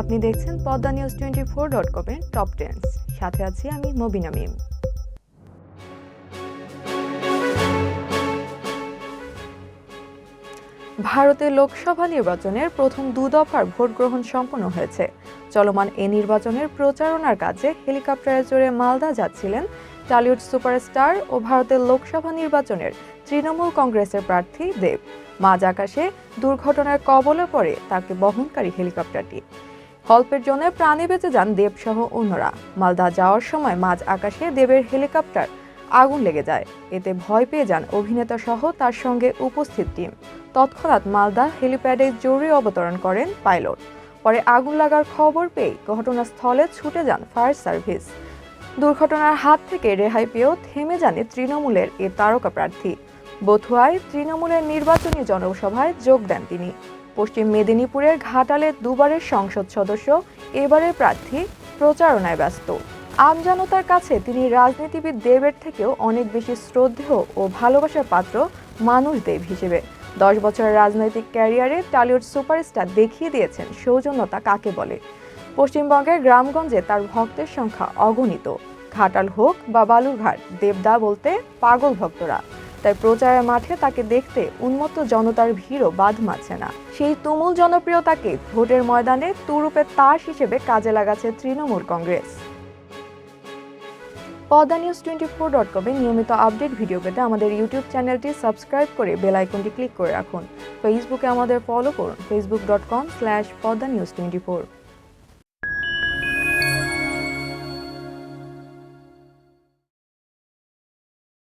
আপনি দেখছেন Padma news twenty four dot কমের টপ টেন্স। সাথে আছি আমি মবিনা মিম। ভারতে লোকসভা নির্বাচনের প্রথম দু দফার ভোট গ্রহণ সম্পন্ন হয়েছে। চলমান এ নির্বাচনের প্রচারণার কাজে হেলিকপ্টারে চড়ে মালদা যাচ্ছিলেন টলিউড সুপারস্টার ও ভারতের লোকসভা নির্বাচনের তৃণমূল কংগ্রেসের প্রার্থী দেব। মাঝ আকাশে দুর্ঘটনার কবলে পড়ে তাকে বহনকারী হেলিকপ্টারটি। অল্পের জন্য প্রাণে বেঁচে যান দেবসহ অন্যরা। মালদা যাওয়ার সময় মাঝ আকাশে দেবের হেলিকপ্টার আগুন লেগে যায়। এতে ভয় পেয়ে যান অভিনেতা সহ তার সঙ্গে উপস্থিত টিম। তৎক্ষণাৎ মালদা হেলিপ্যাডে জরুরি অবতরণ করেন পাইলট। পরে আগুন লাগার খবর পেয়ে ঘটনাস্থলে ছুটে যান ফায়ার সার্ভিস। দুর্ঘটনার হাত থেকে রেহাই পেয়েও থেমে যান তৃণমূলের এ তারকা প্রার্থী। বথুয়ায় তৃণমূলের নির্বাচনী জনসভায় যোগ দেন তিনি। পশ্চিম মেদিনীপুরের ঘাটালের দুবারের সংসদ সদস্য, এবারের প্রার্থী প্রচারণায় ব্যস্ত। আমজনতার কাছে তিনি রাজনীতিবিদ দেবের থেকেও অনেক বেশি শ্রদ্ধেয় ও ভালোবাসার পাত্র মানুষ দেব হিসেবে। দশ বছরের রাজনৈতিক ক্যারিয়ারে টলিউড সুপারস্টার দেখিয়ে দিয়েছেন সৌজন্যতা কাকে বলে। পশ্চিমবঙ্গের গ্রামগঞ্জে তার ভক্তের সংখ্যা অগণিত। ঘাটাল হোক বা বালুরঘাট, দেবদা বলতে পাগল ভক্তরা। তাই প্রচারের মাঠে তাকে দেখতে উন্মত্ত জনতার ভিড়ও বাদ মারছে না। সেই তুমুল জনপ্রিয়তাকে ভোটের ময়দানে তুরুপে তাস হিসেবে কাজে লাগাচ্ছে Trinamool Congress. Padma news twenty four dot কমে নিয়মিত আপডেট ভিডিও পেতে আমাদের ইউটিউব চ্যানেলটি সাবস্ক্রাইব করে বেল আইকনটি ক্লিক করে রাখুন। ফেসবুকে আমাদের ফলো করুন Facebook dot com slash Padma news twenty four